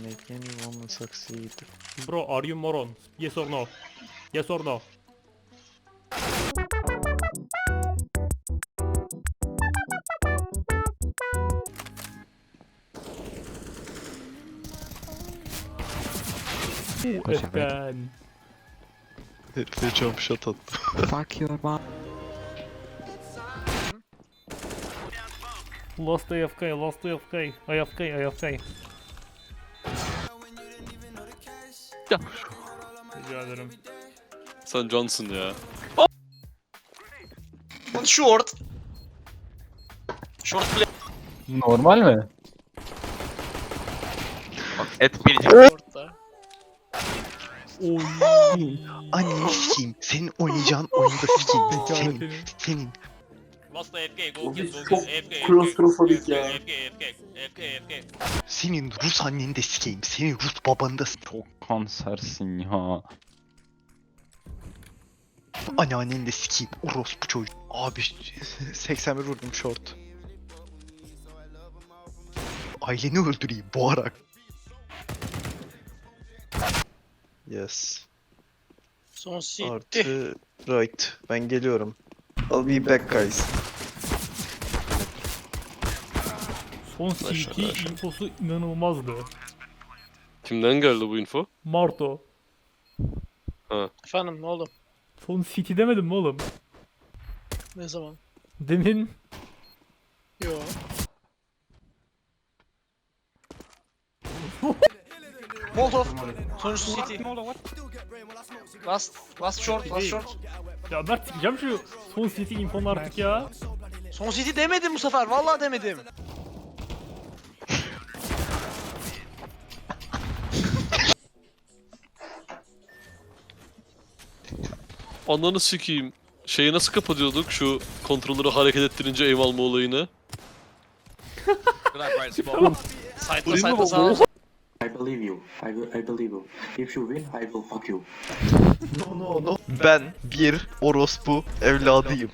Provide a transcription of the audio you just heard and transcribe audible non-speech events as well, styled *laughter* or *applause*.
make anyone succeed. Bro, are you moron? Yes or no? Yes or no? Koş abi. Efkan. Herife jump shot attı. Fuck your mom. Lost AFK, lost AFK, AFK, AFK. Ya. Rica ederim. Sen Johnson ya. One short. Short play. Normal mi? Et birinci shortta. Oy. *laughs* Anne sikeyim. Senin oynayacağın oyunda sikeyim. Senin. Senin. Senin. Last AFK, go Abi kill, go çok kill, AFK, klostrofobik ya. AFK, AFK, AFK, AFK. Senin Rus anneni de sikeyim. Senin Rus babanı da sikeyim. Kansersin ya. Anneanneni de sikeyim. Orospu çocuk. Abi 81 vurdum short. Aileni öldüreyim boğarak. Yes. Son city. Artı right. Ben geliyorum. I'll be back guys. Son CT infosu inanılmazdı. Kimden geldi bu info? Marto. Efendim ne oldu? Son CT demedim mi oğlum? Ne zaman? Demin Yo. *laughs* Molotov. Sonuçta city. Last, last short, last short. ya Mert sikeceğim şu son CT infonu artık ya. Son city demedim bu sefer. Vallahi demedim. Ananı sikeyim. Şeyi nasıl kapatıyorduk şu kontrolleri hareket ettirince aim alma olayını? Side'la side'la sağ. I believe you. I, will- I believe you. If you win, I will fuck you. *laughs* No no no. Ben bir orospu evladıyım.